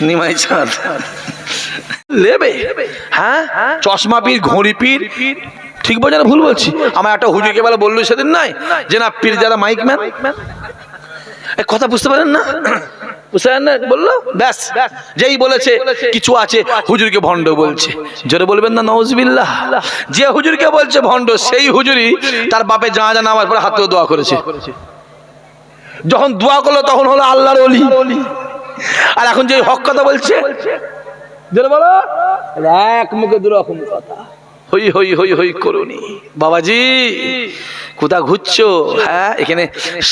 নিমাই হ্যাঁ? চশমা পীর, ঘড়ি পীর? ঠিক না ভুল বলছি। আমার একটা হুজুরকে বেলা বলল সেদিন নাই যে, না, পীর যারা মাইক ম্যান। কথা বুঝতে পারেন না? বলল? ব্যাস। যেই বলেছে, কিছু আছে, হুজুরকে ভণ্ড বলছে। জোরে বলবেন না, নওয়াজবিল্লাহ। যে হুজুরকে বলছে ভণ্ড, সেই হুজুরই তার বাপে যা যা নামার পরে হাতে দোয়া করেছে। যখন দোয়া করল, তখন হলো আল্লাহর অলি আর এখন যে হক কথা বলছে বলো। এক মুখে দু রকম কথা। হই হই হই হই করুনি বাবাজি কোথা ঘুরছো? হ্যাঁ এখানে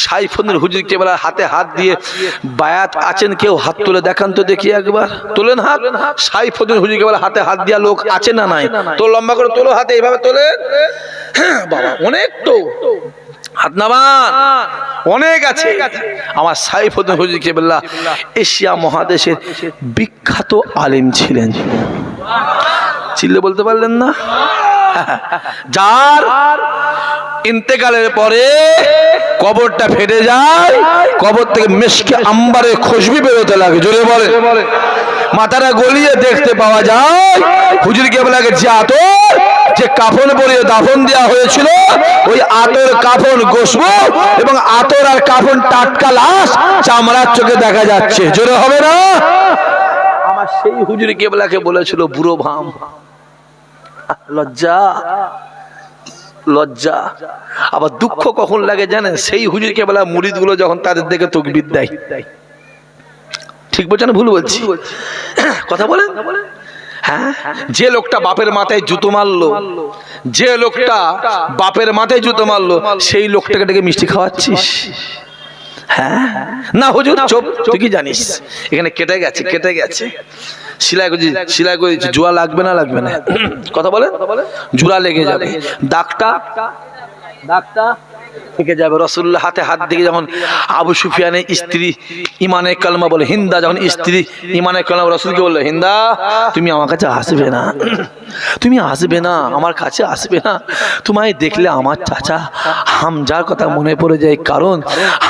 সাইফুনের হুজুরকে বেলা হাতে হাত দিয়ে বায়াত আছেন কেউ? হাত তুলে দেখান তো দেখি একবার। তোলেন হাত। সাইফুনের হুজুরকে বেলা হাতে হাত দিয়া লোক আছে না নাই? তো লম্বা করে তোলো হাতে এইভাবে তোলেন। হ্যাঁ, বাবা অনেক তো। হাত নামান। অনেক আছে। আমার সাইফুদ্দিন হুজুর কেবল্লা এশিয়া মহাদেশের বিখ্যাত আলিম ছিলেন। চিল্লে বলতে পারলেন না? যার ইন্তেকালের পরে কবরটা ফেটে যায় কবর থেকে মেশকে আম্বারে খুশবি বেরোতে লাগে জোরে বলে মাথাটা গলিয়ে দেখতে পাওয়া যায় হুজুর কেবলাকে যে আতর যে কাফন পরিয়ে দাফন দেওয়া হয়েছিল, ওই আতর কাফন গোসবো এবং আতর আর কাফন টাটকা লাশ চামড়ার চোখে দেখা যাচ্ছে। জোরে হবে না? আমার সেই হুজুর কেবলাকে বলেছিল, বুড়ো ভাম, লজ্জা লজ্জা। আবার দুঃখ কখন লাগে জানেন? সেই হুজুর কেবলা মুরিদগুলো যখন তাদের দেখে তকবির দেয়। ঠিক বলছেন ভুল বলছি? কথা বলেন? হ্যাঁ? যে লোকটা বাপের মাথায় জুতো মারলো যে লোকটা বাপের মাথায় জুতো মারলো সেই লোকটাকে ডেকে মিষ্টি খাওয়াচ্ছিস? হ্যাঁ? না হুজুর চোপ তুই কি জানিস? এখানে কেটে গেছে কেটে গেছে। সিলাই করেছি সিলাই করেছি জুয়া লাগবে না লাগবে না? কথা বলে? জুড়া লেগে যাবে। দাগটা দাগটা থেকে যাবে। রসুল্লাহ হাতে হাত দিয়ে যখন আবু সুফিয়ানের স্ত্রী ইমানে কালমা বলে, হিন্দা, যখন স্ত্রী ইমানে কালমা রসুলকে বলল, হিন্দা, তুমি আমার কাছে আসবে না। তুমি আসবে না, আমার কাছে আসবে না। তোমায় দেখলে আমার চাচা হামজার কথা মনে পড়ে যায়। কারণ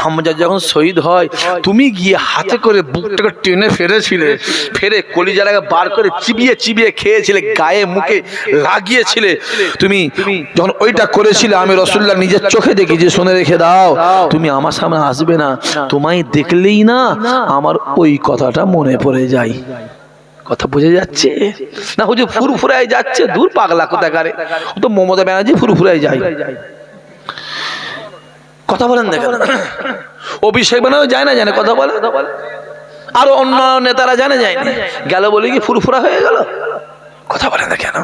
হামজা যখন শহীদ হয়, তুমি গিয়ে হাতে করে বুকটাকে টেনে ফেরেছিলে ফেরে কলিজাটাকে বার করে চিবিয়ে চিবিয়ে খেয়েছিলে, গায়ে মুখে লাগিয়েছিলে। তুমি যখন ওইটা করেছিলে, আমি রসুল্লাহ নিজের চোখে দেখি যে শুনে রেখে দাও তুমি আমার সামনে আসবে না। তোমায় দেখলেই না আমার ওই কথাটা মনে পড়ে যায়। কথা বোঝা যাচ্ছে? না হুজুর ফুরফুরায় যাচ্ছে দূর পাগলা কোথাকারে। ও তো মমতা ব্যানার্জি ফুরফুরায় যায়। কথা বলেন দেখেন অভিষেক ব্যানার্জি যায় না জানে কথা বলে? আরও অন্য নেতারা জানে যায় না। গেল বলে কি ফুরফুরা হয়ে গেল? কথা বলেন না কেন?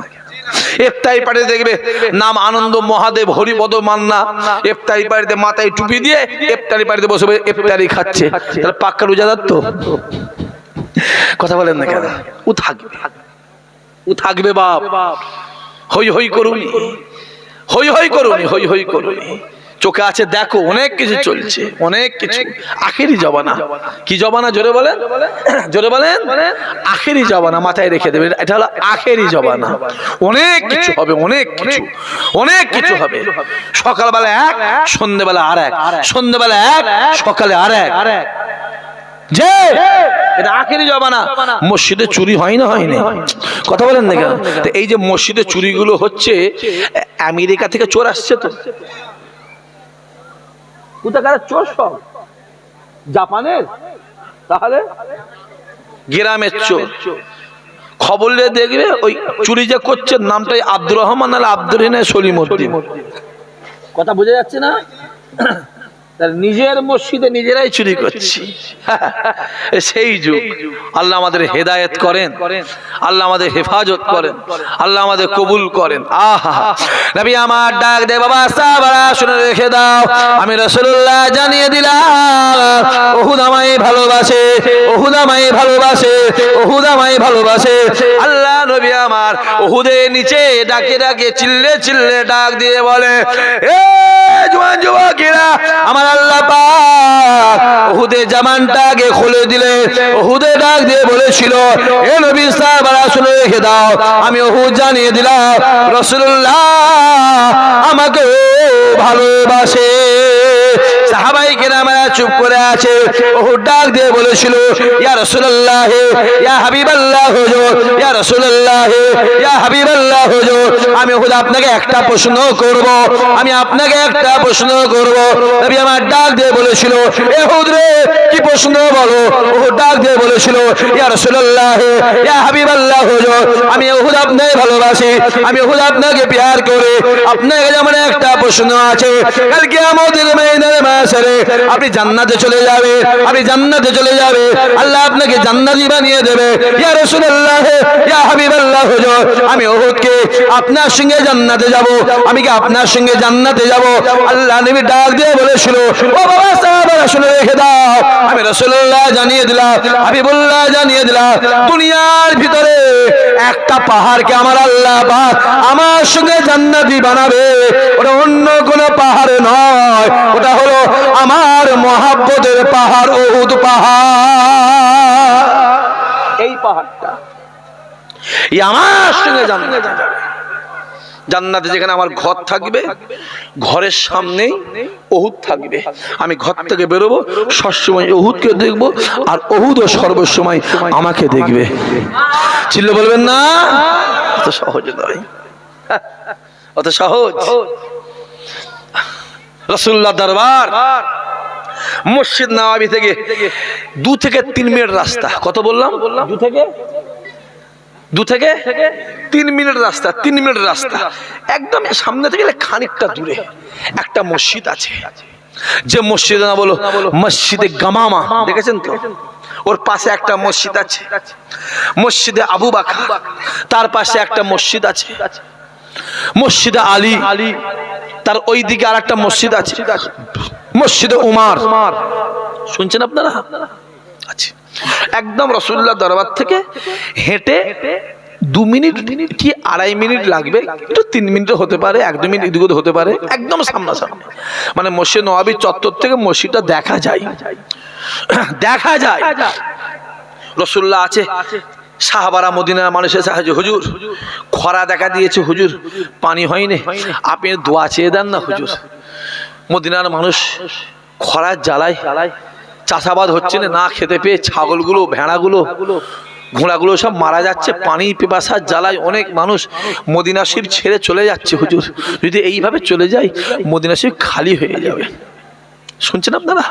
এফতারি পাড়ে দেখবে নাম আনন্দ মহাদেব, হরিপদ মান্না। এফতারি পাড়িতে মাথায় টুপি দিয়ে এফতারি পাড়িতে বসে এফতারি খাচ্ছে। তাহলে পাক্কা রোজাদার তো? কথা বলেন না কেন? ও থাকবে। ও থাকবে বাপ। হই হই করুন। হই হই করুন, হই হই করুন। চোখে আছে দেখো অনেক কিছু চলছে অনেক কিছু। আখেরি জবানা। কি জবানা জোরে বলেন? জোরে বলেন। আখেরি জবানা মাথায় রেখে দেবেন। এটা হলো আখেরি জবানা। অনেক কিছু হবে অনেক কিছু। অনেক কিছু হবে। সকালবেলা এক সন্ধ্যেবেলা আর এক। সন্ধ্যেবেলা এক। সকালে আর এক। যে এটা আখেরি জবানা। মসজিদে চুরি হয় না হয়নি কথা বলেন না কেন? তো এই যে মসজিদে চুরিগুলো হচ্ছে। আমেরিকা থেকে চোর আসছে তো? কোথাকার চোর সব জাপানের? তাহলে? গ্রামের চোর। খবর নিয়ে দেখবে ওই চুরি যে করছে নামটাই আব্দুর রহমান আর আব্দুর হিনা সলিমুদ্দিন। কথা বোঝা যাচ্ছে না? তার নিজের মসজিদে নিজেরাই চুরি করছি। সেই যুগ। আল্লাহ আমাদের হেদায়েত করেন। আল্লাহ আমাদের হেফাজত করেন। আল্লাহ আমাদের কবুল করেন। আহা। নবী আমার ডাক দে বাবা সাহাবারা শুনে রেখে দাও। আমি রাসূলুল্লাহ জানিয়ে দিলাম। ওহুদ আমায় ভালোবাসে। ওহুদ আমায় ভালোবাসে। ওহুদ আমায় ভালোবাসে। আল্লাহ নবী আমার ওহুদের নিচে ডাকে ডাকে চিল্লে চিল্লে ডাক দিয়ে বলে এ জোয়ান যুবকেরা আমার আল্লাহ পাক ওহুদের জামানটা আগে খুলে দিলে ওহুদের ডাক দিয়ে বলেছিল, এ নবী সাহেব শুনে রেখে দাও, আমি ওহুদ জানিয়ে দিলাম, রাসূলুল্লাহ আমাকে ভালোবাসে। সাহাবাই কেরামেরা চুপ করে আছে। ও ডাক দিয়ে বলেছিল, ইয়া রাসূলুল্লাহ, ইয়া হাবিবাল্লাহ, হুজুর, ইয়া রাসূলুল্লাহ, ইয়া হাবিবাল্লাহ, হুজুর, আমি হুজুর আপনাকে একটা প্রশ্ন করব, আমি আপনাকে একটা প্রশ্ন করব। নবী আমার ডাক দিয়ে বলেছিল, এ হুজুরে কি প্রশ্ন বলো? ও ডাক দিয়ে বলেছিল, ইয়া রাসূলুল্লাহ, ইয়া হাবিবাল্লাহ, হুজুর, আমি হুজুর আপনাকে ভালোবাসি, আমি হুজুর আপনাকে প্যার করি আপনাকে যেমন একটা প্রশ্ন আছে। কালকে আমাদের মেয়েদের মাসরে আপনি জান্নাতে চলে যাবে, আপনি জান্নাতে চলে যাবে। আল্লাহ আপনাকে জান্নাতি বানিয়ে দেবে। ইয়া রাসূলুল্লাহ, ইয়া হাবিবাল্লাহ, হুজুর, আমি ওহুদকে আপনার সঙ্গে জান্নাতে যাব, আমি কি আপনার সঙ্গে জান্নাতে যাব? আল্লাহ নবী ডাক দিয়ে বলেছিল, ও বাবা, সাহাবারা শুনে রেখে দাও। আমি রাসূলুল্লাহ জানিয়ে দিলাম, হাবিবুল্লাহ জানিয়ে দিলাম, দুনিয়ার ভিতরে একটা পাহাড়কে আমার আল্লাহ পাক আমার সঙ্গে জান্নাতি বানাবে। ওটা অন্য কোনো পাহাড় নয়, ওটা হলো আমার মহাব্বতের পাহাড় ওহুদ পাহাড়। এই পাহাড়টা। আমার সঙ্গে জান্নাতে জান্নাতে যেখানে আমার ঘর থাকবে ঘরের সামনেই ওহুদ থাকবে। আমি ঘর থেকে বেরোবো সবসময় ওহুদকে দেখব আর ওহুদও সর্বসময় আমাকে দেখবে। চিল্লে বলবেন না? অত সহজ নয়। অত সহজ। রসুল্লাহ দরবার। মসজিদ নওয়াবি থেকে দু থেকে তিন মিনিট রাস্তা। কত বললাম? দু থেকে? দু থেকে তিন মিনিট রাস্তা তিন মিনিট রাস্তা। একদম সামনে থেকে গেলে খানিকটা দূরে একটা মসজিদ আছে। যে মসজিদ না বলো মসজিদে গামামা দেখেছেন তো? ওর পাশে একটা মসজিদ আছে। মসজিদে আবু বাকা তার পাশে একটা মসজিদ আছে। মসজিদে আলী আলী তার ওই দিকে আর একটা মসজিদ আছে। মসজিদে উমার। শুনছেন আপনারা? আচ্ছা। একদম রসুল্লাহ দরবার থেকে হেঁটে দু মিনিট কি আড়াই মিনিট লাগবে? একটু তিন মিনিট হতে পারে, এক দু মিনিট এদিকে হতে পারে, একদম সামনাসামনি। মানে মসজিদ নবাবী চত্বর থেকে মসজিদটা দেখা যায়। দেখা যায়। রসুল্লাহ আছে। সাহাবারা মদিনার মানুষের সাহায্য হুজুর খরা দেখা দিয়েছে, হুজুর, পানি হয়নি, আপনি দোয়া চেয়ে দেন না, হুজুর। মদিনার মানুষ খরার জ্বালায় জ্বালায় চাষাবাদ হচ্ছে না না খেতে পেয়ে ছাগলগুলো, ভেড়াগুলো, ঘোড়াগুলো সব মারা যাচ্ছে, পানি পেপাসার জ্বালায় অনেক মানুষ মদিনা শিব ছেড়ে চলে যাচ্ছে, হুজুর। যদি এইভাবে চলে যায়, মদিনা শিব খালি হয়ে যাবে। শুনছেন আপনারা?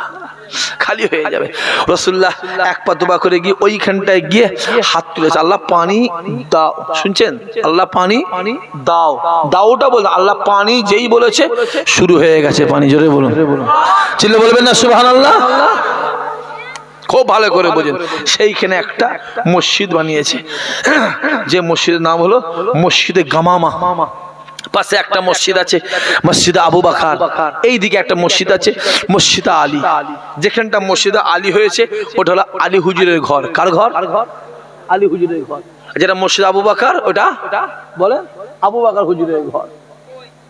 খালি হয়ে যাবে। রসুল্লাহ এক পা দুবা করে গিয়ে ওইখানটায় গিয়ে হাত তুলেছে। আল্লাহ পানি দাও। শুনছেন? আল্লাহ পানি দাও। দাওটা বল আল্লাহ পানি যেই বলেছে, শুরু হয়ে গেছে পানি। জোরে বলুন। চিল্লে বলবেন না সুবহান আল্লাহ খুব ভালো করে বোঝেন। সেইখানে একটা মসজিদ বানিয়েছে। যে মসজিদের নাম হলো মসজিদে গামামা। পাশে একটা মসজিদ আছে মসজিদ আবু বাকার এই দিকে একটা মসজিদ আছে মসজিদ আলী। যেখানটা মসজিদ আলী হয়েছে ওটা হলো আলী হুজুরের ঘর। কার ঘর? আলী হুজুরের ঘর। যেটা মসজিদ আবু বাকার ওটা? বলে? আবু বাকার হুজুরের ঘর।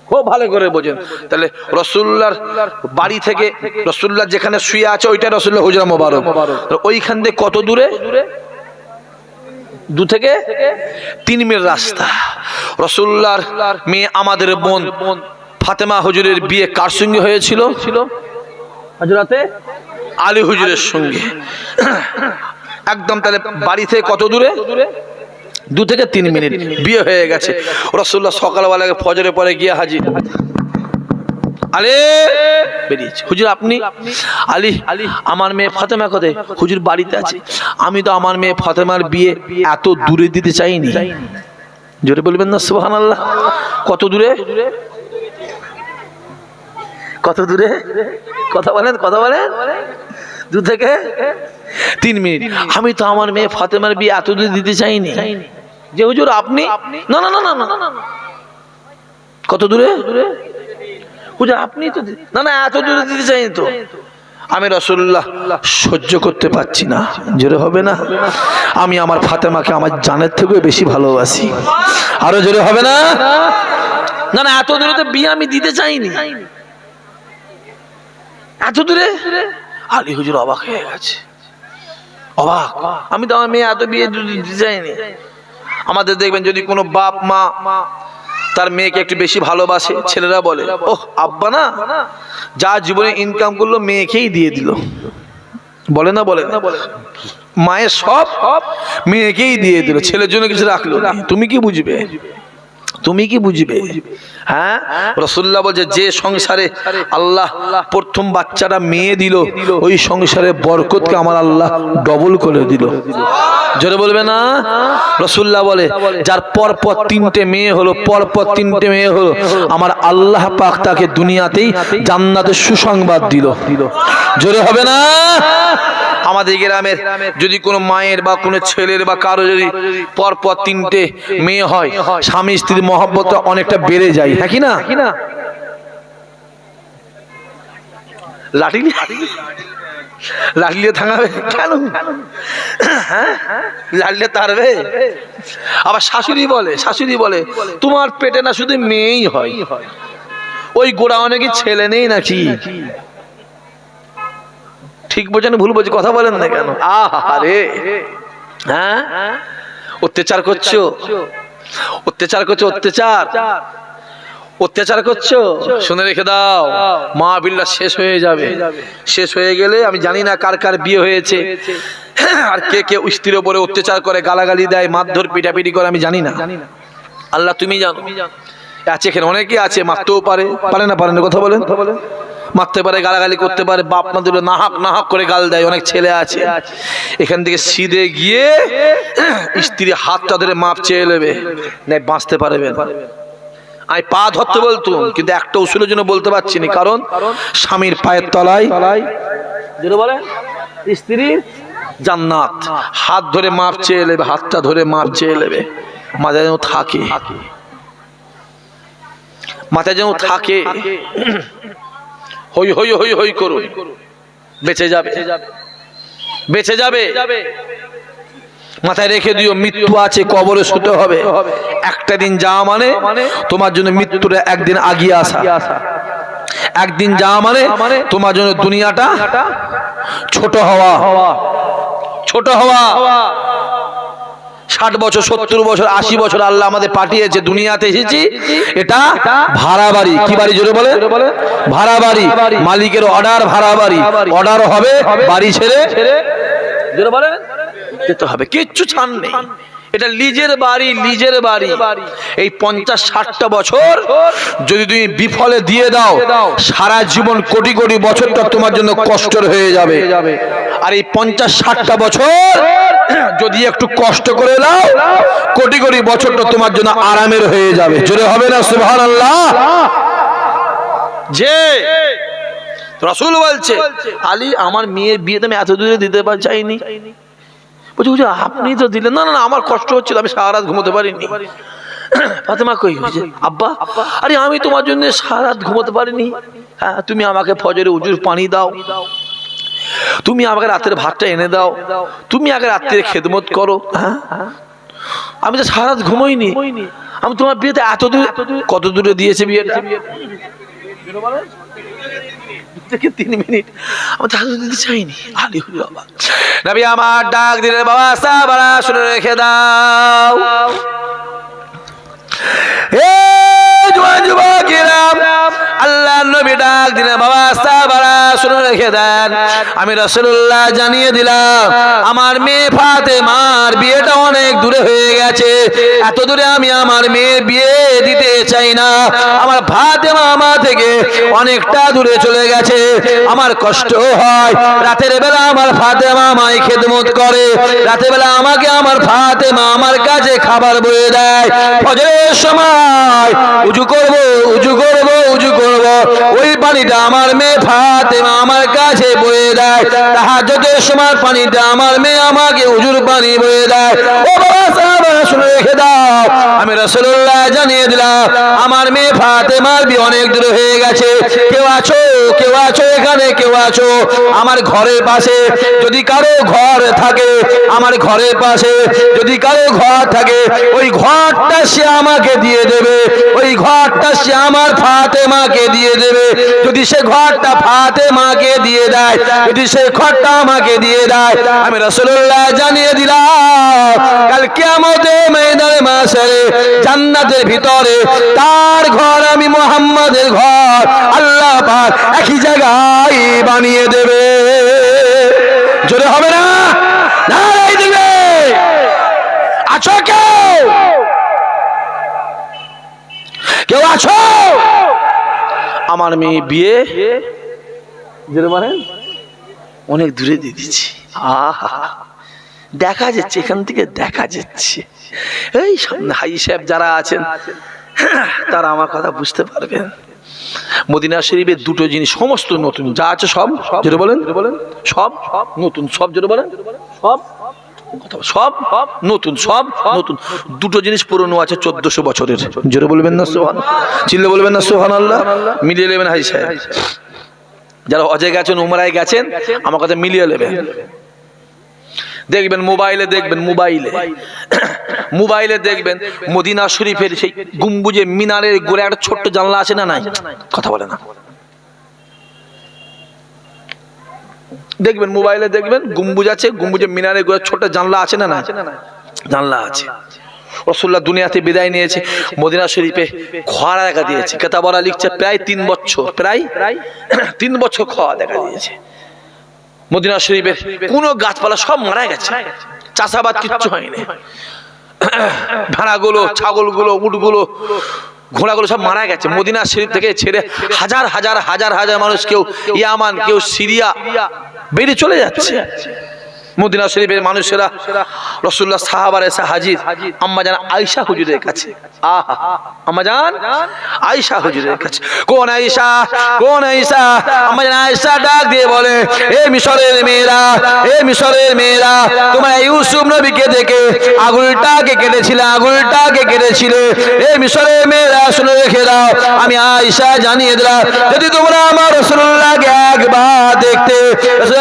খুব ভালো করে বোঝেন। তাহলে রসুল্লার বাড়ি থেকে রসুল্লাহ যেখানে শুয়ে আছে ওইটা রসুল্লাহ হুজরা মোবারক। তো ওইখান থেকে কত দূরে দূরে? দু থেকে তিন মিনিট রাস্তা। রসুল্লার মেয়ে আমাদের বোন ফাতেমা হুজুরের বিয়ে কার সঙ্গে হয়েছিল? আলী হুজুরের সঙ্গে। একদম তাহলে বাড়ি থেকে কত দূরে? দু থেকে তিন মিনিট। বিয়ে হয়ে গেছে। রসুল্লাহ সকালবেলাকে ফজরে পরে গিয়ে হাজির। আলে, বেরিয়েছে। হুজুর, আপনি, আলী আলী আমার মেয়ে ফাতেমা কোথায়? হুজুর, বাড়িতে আছে। আমি তো আমার মেয়ে ফাতেমার বিয়ে এত দূরে দিতে চাইনি। জোরে বলবেন না সুবহান আল্লাহ কত দূরে? কত দূরে? কথা বলেন কথা বলেন। দু থেকে? তিন মিনিট। আমি তো আমার মেয়ে ফাতেমার বিয়ে এত দূরে দিতে চাইনি। যে হুজুর, আপনি? না না না না না না। কত দূরে? হুজুর আপনি তো না না, এত দূরে দিতে চাইনি তো। আমি রসুল্লাহ সহ্য করতে পারছি না। জোরে হবে না? আমি আমার ফাতেমাকে আমার জানের থেকেও বেশি ভালোবাসি। আরও জোরে হবে না? না না, এত দূরে তো বিয়ে আমি দিতে চাইনি। এত দূরে? আলী হুজুর অবাক হয়ে গেছে। অবাক। আমি তো আমার মেয়ে এত বিয়ে দিতে চাইনি। আমাদের দেখবেন যদি কোনো বাপ, মা তার মেয়েকে একটু বেশি ভালোবাসে, ছেলেরা বলে, ওহ, আব্বা না। যা জীবনে ইনকাম করল, মেয়েকেই দিয়ে দিল। বলে না বলে না। মায়ের সব মেয়েকেই দিয়ে দিল, ছেলের জন্য কিছু রাখল তুমি কি বুঝবে? তুমি কি বুঝবে? হ্যাঁ? রসুল্লাহ বলছে, যে সংসারে আল্লাহ প্রথম বাচ্চাটা মেয়ে দিল, ওই সংসারে বরকতকে আমার আল্লাহ ডবল করে দিল। জোরে বলবে না? রসুল্লাহ বলে, যার পর পর তিনটে মেয়ে হলো, পর পর তিনটে মেয়ে হলো, আমার আল্লাহ পাক তাকে দুনিয়াতেই জান্নাতের সুসংবাদ দিল। জোরে হবে না? আমাদের গ্রামের যদি কোনো মায়ের বা কোনো ছেলের বা কারও যদি পর পর তিনটে মেয়ে হয়, স্বামী স্ত্রীর মহব্বতটা অনেকটা বেড়ে যায় হ্যাঁ কি না? লাঠি লাঠলিয়ে থাঙাবে কেন? হ্যাঁ? লাঠলিয়ে তারবে আবার শাশুড়ি বলে শাশুড়ি বলে, তোমার পেটে না শুধু মেয়েই হয়। ওই গোড়া অনেকে ছেলে নেই নাকি? ঠিক বোঝেন, ভুল বোঝে, কথা বলেন না কেন? আহারে! হ্যাঁ? অত্যাচার করছ? অত্যাচার করছ, অত্যাচার। অত্যাচার করছ? শুনে রেখে দাও। মা বিল্লা শেষ হয়ে যাবে। শেষ হয়ে গেলে আমি জানি না কার কার বিয়ে হয়েছে। আর কে কে স্ত্রীর ওপরে অত্যাচার করে, গালাগালি দেয়, মারধর, পিটাপিটি করে, আমি জানি না। আল্লাহ, তুমি জানো। আছে এখানে অনেকে আছে, মারতেও পারে। পারে না পারে না, কথা বলেন। মারতে পারে, গালাগালি করতে পারে, বাপ মা দুটো নাহাক নাহাক করে গাল দেয়, অনেক ছেলে আছে। এখান থেকে সিধে গিয়ে স্ত্রী হাতটা ধরে মাপ চেয়ে নেবে। নাই বাঁচতে পারবে না। আমি পা ধরতে বলতো কিন্তু একটা উসুলের জন্য বলতে পারছি না, কারণ স্বামীর পায়ের তলায় বলে স্ত্রীর জান্নাত। হাত ধরে মাপ চেয়ে নেবে, হাতটা ধরে মাপ চেয়ে নেবে। মাথায় যেন থাকে। মাথায় যেন থাকে। হই হই হই হই করুন। বেঁচে যাবে। বেঁচে যাবে। মাথায় রেখে দিও, মৃত্যু আছে, কবরে শুতে হবে। একটা দিন যাওয়া মানে তোমার জন্য মৃত্যুটা একদিন আগিয়ে আসা। একদিন যাওয়া মানে তোমার জন্য দুনিয়াটা ছোট হওয়া। ছোট হওয়া। ষাট বছর, সত্তর বছর, আশি বছর আল্লাহ আমাদের পাঠিয়েছে, দুনিয়াতে এসেছি। এটা ভাড়া বাড়ি কি বাড়ি জোরে বলে? ভাড়া বাড়ি মালিকের অর্ডার ভাড়া বাড়ি অর্ডার হবে বাড়ি ছেড়ে। জোরে বলে? যেতে হবে। কিচ্ছু ছাড় নেই। এটা লিজের বাড়ি লিজের বাড়ি। এই পঞ্চাশ, ষাটটা বছর যদি তুমি বিফলে দিয়ে দাও, সারা জীবন কোটি কোটি বছরটা তোমার জন্য কষ্টর হয়ে যাবে। আর এই পঞ্চাশ ষাটটা বছর যদি একটু কষ্ট করে দাও কোটি কোটি বছরটা তোমার জন্য আরামের হয়ে যাবে। জোরে হবে না সুবহান আল্লাহ যে রসুল বলছে আলী আমার মেয়ের বিয়ে আমি এত দূরে দিতে চাইনি বলছি বুঝি আপনি তো দিলেন। না না আমার কষ্ট হচ্ছিল আমি সারা রাত ঘুমোতে পারিনি। ফাতেমা কই বলছে, আব্বা আরে আমি তোমার জন্য সারা রাত ঘুমোতে পারিনি। হ্যাঁ তুমি আমাকে ফজরে উজুর পানি দাও। তুমি আমাকে রাতের ভাতটা এনে দাও। তুমি আগে রাত্রে খেদমত করো। হ্যাঁ? আমি তো সারা রাত ঘুমোইনি। আমি তোমার বিয়েতে এত দূর কত দূরে দিয়েছে বিয়েটা? তিন মিনিট। চাইনি। বাবা আমার ডাক বাবা রেখে দাও। আল্লাহ নবী ডাক দিলেন, বাবা সাবারা শুনে রেখে দেন। আমি রাসূলুল্লাহ জানিয়ে দিলাম, আমার মেয়ে ফাতেমার বিয়েটা অনেক দূরে হয়ে গেছে। এত দূরে আমি আমার মেয়ের বিয়ে দিতে চাই না। আমার ফাতেমা আমার থেকে অনেকটা দূরে চলে গেছে। আমার কষ্ট হয়। রাতের বেলা আমার ফাতেমা আমায় খেদমত করে। রাতের বেলা আমাকে আমার ফাতেমা আমার কাছে খাবার বয়ে দেয়। ফজরের সময় উজু করব উজু করব, উজু করব ওই পানিটা আমার মেয়ে ফাতেমা আমার কাছে বয়ে দেয়। তাহাজ্জুদের সময় পানিটা আমার মেয়ে আমাকে উজুর পানি বয়ে দেয়। ও বাবা শুনে রেখে দাও। আমি রাসূলুল্লাহ জানিয়ে দিলাম, আমার মেয়ে ফাতেমার বিয়ে অনেক দূর হয়ে গেছে। কেউ আছো? কেউ আছো এখানে? কেউ আছো? আমার ঘরের পাশে যদি কারও ঘর থাকে, আমার ঘরের পাশে যদি কারও ঘর থাকে, ওই ঘরটা সে আমাকে দিয়ে দেবে। ওই ঘরটা সে আমার ফাতেমাকে দিয়ে দেবে। যদি সে ঘরটা ফাতেমাকে দিয়ে দেয়, যদি সে ঘরটা আমাকে দিয়ে দেয়, আমি রাসূলুল্লাহ জানিয়ে দিলাম, কাল কিয়ামতে ময়দানে মাসরে জান্নাতের ভিতরে, তার ঘর আমি মোহাম্মদের ঘর। আল্লাহ পাক একই জায়গায় বানিয়ে দেবে। জোরে হবে না? নারাই দিবে। আছো কেউ? কেউ আছো? আমার মেয়ে বিয়ে যেটা মানে অনেক দূরে দিয়ে দিচ্ছি। আহা। দেখা যাচ্ছে এখান থেকে দেখা যাচ্ছে। এই হাই সাহেব যারা আছেন তারা আমার কথা বুঝতে পারবেন। মদিনা শরীফের দুটো জিনিস সমস্ত নতুন যা আছে সব সব যেটা বলেন বলেন সব সব নতুন সব যেটা বলেন সব কথা সব সব নতুন সব নতুন। দুটো জিনিস পুরনো আছে চোদ্দশো বছরের। জোরে বলবেন না সোহান চিল্লে বলবেন না সোহান আল্লাহ মিলিয়ে নেবেন হাই সাহেব। যারা অজয় গেছেন উমরায় গেছেন আমার কথা মিলিয়ে নেবেন। দেখবেন মোবাইলে দেখবেন, মোবাইলে। মোবাইলে দেখবেন মদিনা শরীফের সেই গুম্বুজে মিনারের গোড়ে একটা ছোট্ট জানলা আছে না নাই? কথা বলে না। দেখবেন মোবাইলে দেখবেন গম্বুজ আছে গম্বুজে মিনারের গোড়ে ছোট্ট জানলা আছে না না জানলা আছে। রসুল্লাহ দুনিয়াতে বিদায় নিয়েছে, মদিনা শরীফে খরা দেখা দিয়েছে। কেতাবরা লিখছে, প্রায় তিন বছর, প্রায় তিন বছর খরা দেখা দিয়েছে। মদিনা শরীফের কোন গাছপালা সব মারা গেছে। চাষাবাদ কিচ্ছু হয়নি। ভেড়াগুলো ছাগলগুলো উটগুলো ঘোড়াগুলো সব মারা গেছে। মদিনা শরীফ থেকে ছেড়ে হাজার হাজার হাজার হাজার মানুষ কেউ ইয়ামান কেউ সিরিয়া বেরিয়ে চলে যাচ্ছে। মদিনা শরীফের মানুষেরা রসুল্লাহ সাহাবার এসে হাজির। আম্মা জান আয়সা হুজুরের কাছে। আহা, আম্মা জান আয়সা হুজুরের কাছে। কোন আয়সা কোন আয়সা আম্মা জান আয়সা ডাক দিয়ে বলে, এ মিশরের মেয়েরা, এ মিশরের মেয়েরা, তোমরা ইউসুফ নবীকে দেখে আগুলটাকে কেটেছিলে আগুলটাকে কেটেছিলে। এ মিশরের মেয়েরা, শুনে রেখে দাও, আমি আয়সা জানিয়ে দিলাম। যদি তোমরা আমার রসুল্লাহকে একবার দেখতে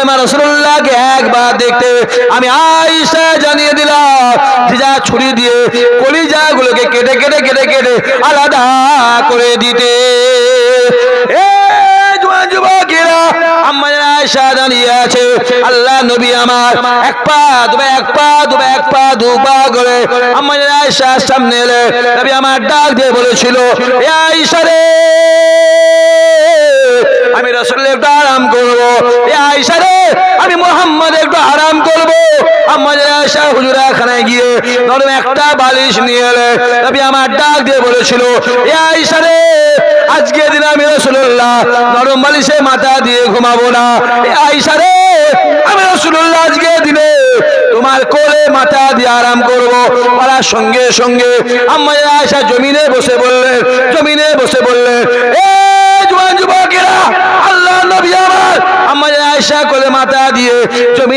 আমার রসুল্লাহকে একবার দেখতে আমি আয়সা জানিয়ে দিলাম যা ছুরি দিয়ে কলিজা গুলোকে কেটে কেটে কেটে কেটে আলাদা করে দিতে। দাঁড়িয়ে আছে। আল্লাহ নবী আমার, এক পা এক পা এক পা পা সামনে আমার ডাক দিয়ে বলেছিল আমি রসুল একটু আরাম করব। এ রে, আমি মোহাম্মদ একটু আরাম করব। একটা বালিশ নিয়ে এলে আমার ডাক দিয়ে বলেছিল আজকে বালিশে মাথা দিয়ে ঘুমাবো না। এ আমি আজকে তোমার কোলে মাথা দিয়ে আরাম করব। বলার সঙ্গে সঙ্গে আম্মা জান আয়েশা জমিনে বসে বললেন, জমিনে বসে বললেন, এ জোয়ান যুবকেরা আল্লাহ নবী আমার আম্মা জান আয়েশা কোলে মাথা দিয়ে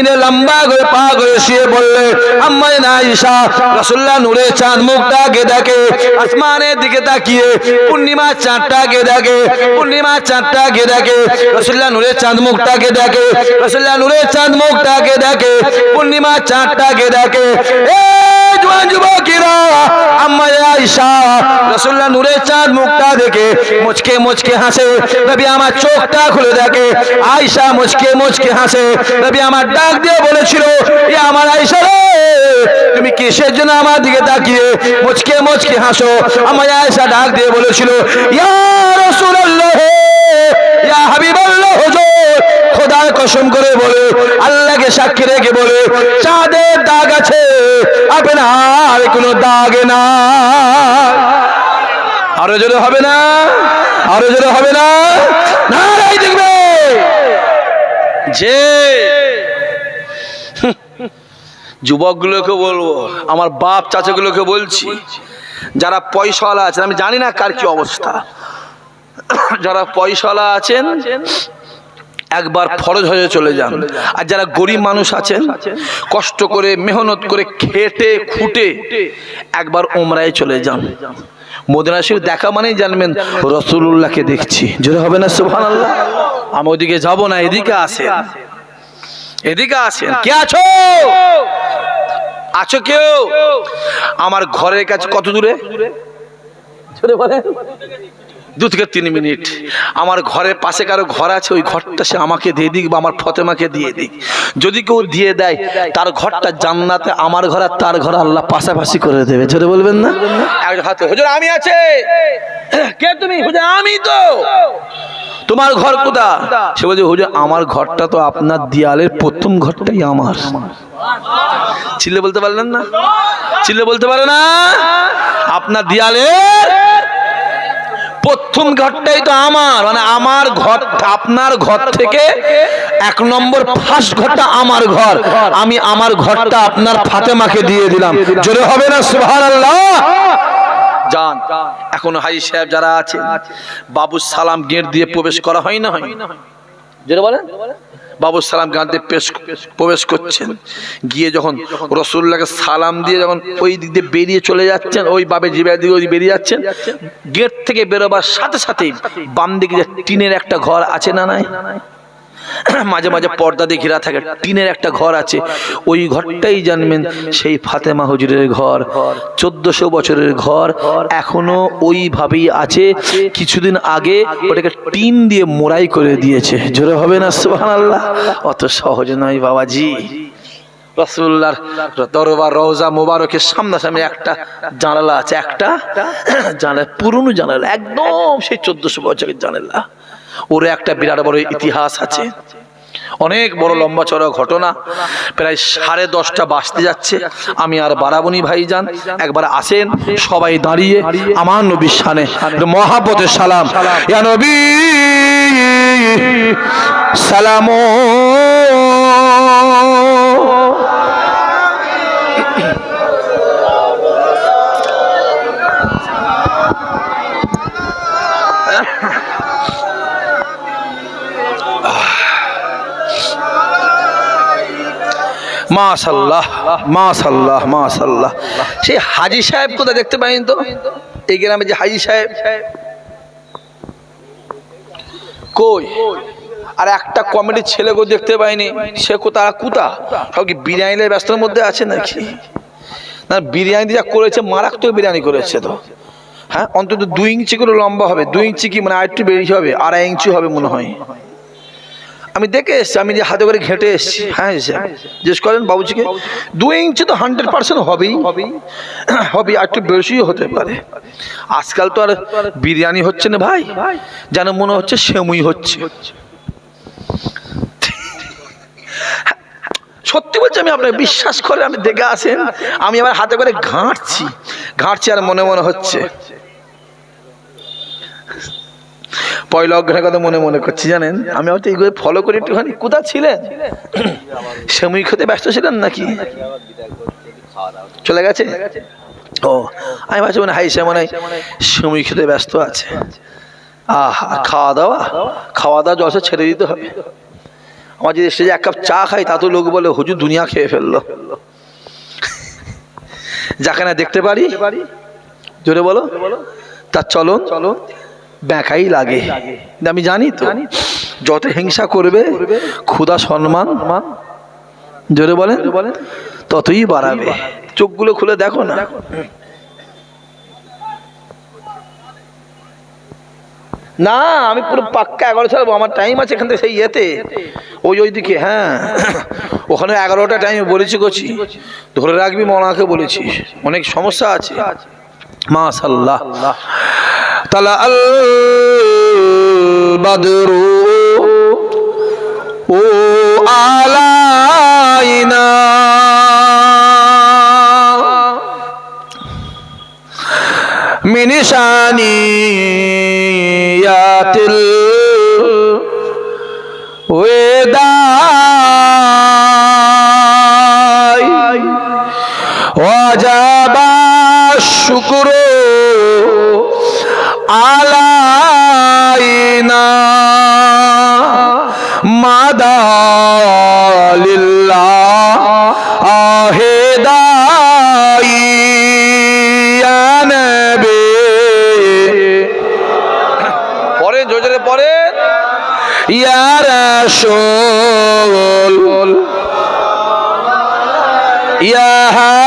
জমিনে লম্বা করে পা করে শুয়ে বললে, আম্মা জান আয়েশা রাসূলুল্লাহ নূরে চাঁদ মুখটাকে দেখে, আসমানের দিকে তাকিয়ে পূর্ণিমা চাঁদটাকে দেখে পূর্ণিমা চাঁদটাকে দেখে, রাসূলুল্লাহ নূরে চাঁদ মুখটাকে দেখে, রাসূলুল্লাহ নূরে চাঁদ মুখটাকে দেখে পূর্ণিমা চাঁদটাকে দেখে। এ জোয়ান যুবকেরা আম্মা জান আয়েশা রাসূলুল্লাহ নূরে চাঁদ মুখটা দেখে, মুচকে মুচকে হাসে। নবী আমার চোখটা খুলে দেখে, আয়েশা, মুচকে মুচকে হাসে। নবী আমার ডাক দিয়ে বলেছিল, এ আমার রে, তুমি কিসের জন্য আমার দিকে তাকিয়ে মুচকে মুচকে হাসো? আমার আয়েশা ডাক দিয়ে বলেছিল সাক্ষী রেখে বলে, চাঁদের দাগ আছে কোনো দাগ না আরও হবে না? হবে না? না দেখবে। যে যুবকগুলোকে বলব, আমার বাপ চাচাগুলোকে বলছি, যারা পয়সাওয়ালা আছেন, আমি জানি না কার কি অবস্থা। যারা পয়সাওয়ালা আছেন, একবার ফরজ হয়ে চলে যান। আর যারা গরিব মানুষ আছেন, কষ্ট করে, মেহনত করে, খেটে, খুঁটে, একবার ওমরায় চলে যান। মদিনা শরীফ দেখা মানেই জানবেন রসুল্লাহকে দেখছি। যদি হবে না সুবহান আল্লাহ আমি ওদিকে যাব না, এদিকে আসেন। এদিকে আসেন। কে আছো? আছো কেউ? আমার ঘরের কাছে কত দূরে? দু থেকে তিন মিনিট। আমার ঘরের পাশে কারও ঘর আছে ওই ঘরটা সে আমাকে দিয়ে দিক বা আমার ফতেমাকে দিয়ে দিক। যদি কেউ দিয়ে দেয় তার ঘরটা জান্নাতে আমার ঘর আর তার ঘর আল্লাহ পাশাপাশি করে দেবে। জোরে বলবেন না? হাতে হুজুর আমি আছে। কে তুমি? হুজুর আমি তো। তোমার ঘর কোথা? সে বলছে, হুজুর, আমার ঘরটা তো আপনার দেয়ালের প্রথম ঘরটাই আমার। চিল্লে বলতে পারলেন না? চিল্লে বলতে পারে না? আপনার দেয়ালের প্রথম ঘরটাই তো আমার। মানে আমার ঘর, আপনার ঘর থেকে এক নম্বর ফার্স্ট ঘরটা আমার ঘর। আমি আমার ঘরটা আপনার ফাতেমাকে দিয়ে দিলাম। জোরে হবে না, সুবহানাল্লাহ? যান। এখন হাই সাহেব যারা আছে, বাবু সালাম গেট দিয়ে প্রবেশ করা হয় না হয়? যেটা বলেন? বাবু সালাম গান দিয়ে পেশ- প্রবেশ করছেন। গিয়ে যখন রসুল্লাহকে সালাম দিয়ে যখন ওই দিক দিয়ে বেরিয়ে চলে যাচ্ছেন, ওই বাবে জিবার দিকে ওই বেরিয়ে যাচ্ছেন, গেট থেকে বেরোবার সাথে সাথে বাম দিকে যে টিনের একটা ঘর আছে না নাই? মাঝে মাঝে পর্দা দিয়ে ঘেরা থাকে। টিনের একটা ঘর আছে। ওই ঘরটাই জানবেন সেই ফাতেমা হুজুরের ঘর। চোদ্দশো বছরের ঘর। এখনও ওইভাবেই আছে। কিছুদিন আগে ওটাকে টিন দিয়ে মোড়াই করে দিয়েছে। জোরে হবে না সুবহানাল্লাহ? অত সহজ নয় বাবাজি। রসুল্লার দরবার রওজা মোবারকের সামনাসামনি একটা জানালা আছে। একটা জানালা পুরনো জানালা। একদম সেই চোদ্দশো বছরের জানালা। ওর একটা বিরাট বড় ইতিহাস আছে। অনেক বড় লম্বা চড়া ঘটনা। প্রায় সাড়ে দশটা বাজতে যাচ্ছে। আমি আর বারাবনি ভাই যান একবার আসেন, সবাই দাঁড়িয়ে আমার নবীর সানে। মহাপতের সালাম। সালাম। মাশাল্লাহ মাশাল্লাহ মাশাল্লাহ। সেই হাজি সাহেব কোথায় দেখতে পাইনি তো? এই গ্রামে যে হাজি সাহেব। কই? আর একটা কমেডির ছেলেকেও দেখতে পাইনি। সে কোথা কুতা সব কি বিরিয়ানির ব্যস্তর মধ্যে আছে নাকি? না, বিরিয়ানি যা করেছে, মারাত্মক বিরিয়ানি করেছে তো। হ্যাঁ অন্তত দুই ইঞ্চি করে লম্বা হবে। দুই ইঞ্চি কি মানে আরেকটু বেশি হবে? আড়াই ইঞ্চি হবে মনে হয়। আমি দেখে এসছি, আমি যে হাতে করে ঘেঁটে এসছি। হ্যাঁ এসে জিজ্ঞেস করেন বাবুজিকে, দু ইঞ্চি তো হান্ড্রেড পার্সেন্ট হবেই। হবে আর একটু বেশিও হতে পারে। আজকাল তো আর বিরিয়ানি হচ্ছে না ভাই। যেন মনে হচ্ছে সেমুই হচ্ছে। সত্যি বলছি, আমি আপনার বিশ্বাস করে আমি দেখে আসেন, আমি আমার হাতে করে ঘাঁটছি। ঘাঁটছি আর মনে মনে হচ্ছে। পয়লা অগ্রহের কথা মনে মনে করছি জানেন? আমি হয়তো এইগুলো ফলো করে একটুখানি। কোথা ছিলেন? সেমুই খেতে ব্যস্ত ছিলেন নাকি? চলে গেছে? ও আমি ভাবছি মনে হাই সে মনে হয় সেমুই খেতে ব্যস্ত আছে। আহ খাওয়া দাওয়া? খাওয়া দাওয়া জলসা ছেড়ে দিতে হবে। আমার যদি স্টেজে এক কাপ চা খাই তা তো লোক বলে হুজুর দুনিয়া খেয়ে ফেলল। যাকে না দেখতে পারি জোরে বলো। তার চলন। চলো ব্যাকাই লাগে। আমি জানি তো যত হিংসা করবে ক্ষুদা সম্মান জোরে বলেন ততই বাড়াবে। চোখগুলো খুলে দেখো না। না আমি পুরো পাক্কা এগারো ছাড়বো আমার টাইম আছে এখান থেকে সেই ইয়েতে। ওই ওইদিকে হ্যাঁ। ওখানে এগারোটা টাইম বলেছি করছি ধরে রাখবি মনাকে বলেছি অনেক সমস্যা আছে। মাশাল্লাহ। তালা ও আলাইনা। মিনিশানিয়াতিল ওয়েদাই। ওয়াজাবা শুকর আলাইনা মাদালিল্লা পরে জোরে পরে ইয়ার সোল ইয়াহা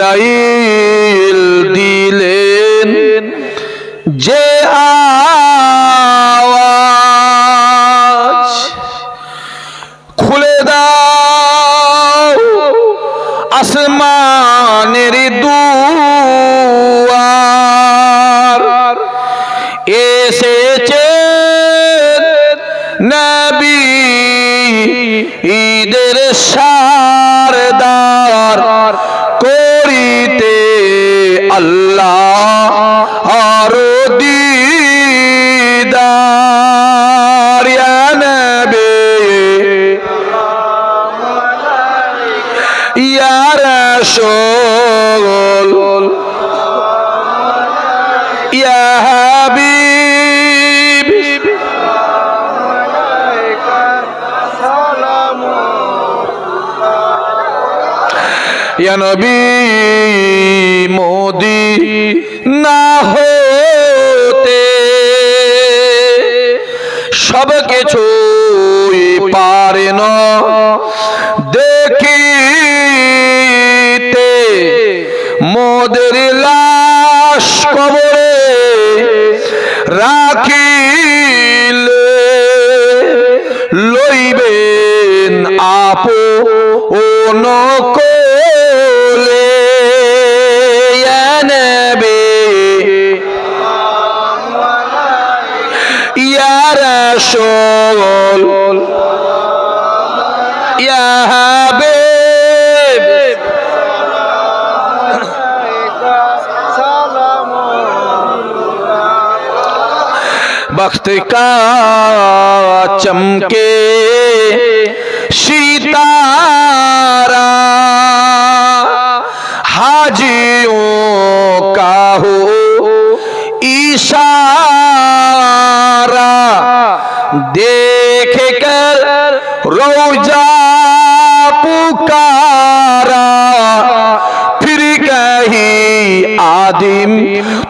আজরাইল দিলেন যে আওয়াজ খুলে দাও আসমানের দুয়ার। এসেছে নবী ঈদের সারদার আল্লাহ আর দিদার নবী। ইয়া রাসূল। ইয়া হাবিব। ইয়া পারে না দেখিতে মোদের লাশ কবরে রাখিলে লইবেন আপো ও নকলে নবে ইয়া রাসূল ইয়া হাবিব वक्त का चमके सितारा हाजियों का हो इशारा देख कर रोजा হাতিম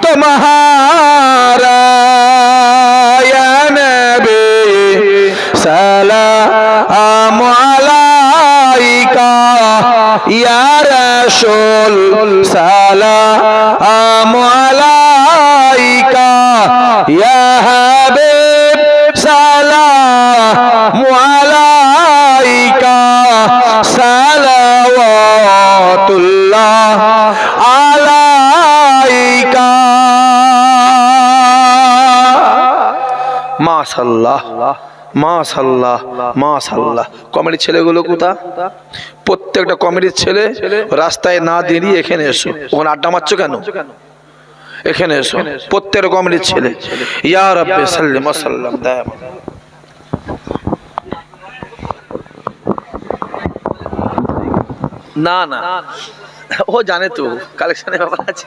তোমাহারা সালাম আলাইকা ইয়া রাসূল সালাম মাশাল্লাহ মাশাল্লাহ মাশাল্লাহ। কমেডির ছেলেগুলো কোথা প্রত্যেকটা কমেডির ছেলে রাস্তায় না দাঁড়িয়ে এখানে এসো। ওখানে আড্ডা মারছো কেন? এখানে এসো। প্রত্যেকটা কমেডির ছেলে। ইয়া রাব্বে সাল্লিম ওয়াসাল্লাম দায়া না না। ও জানে তো কালেকশনের ব্যাপার আছে।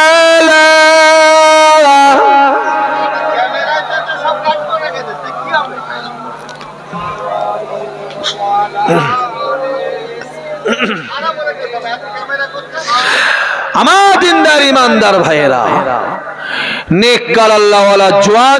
আমার দিনদার ইমানদার ভাইয়েরা নেককার আল্লাহওয়ালা জোয়ান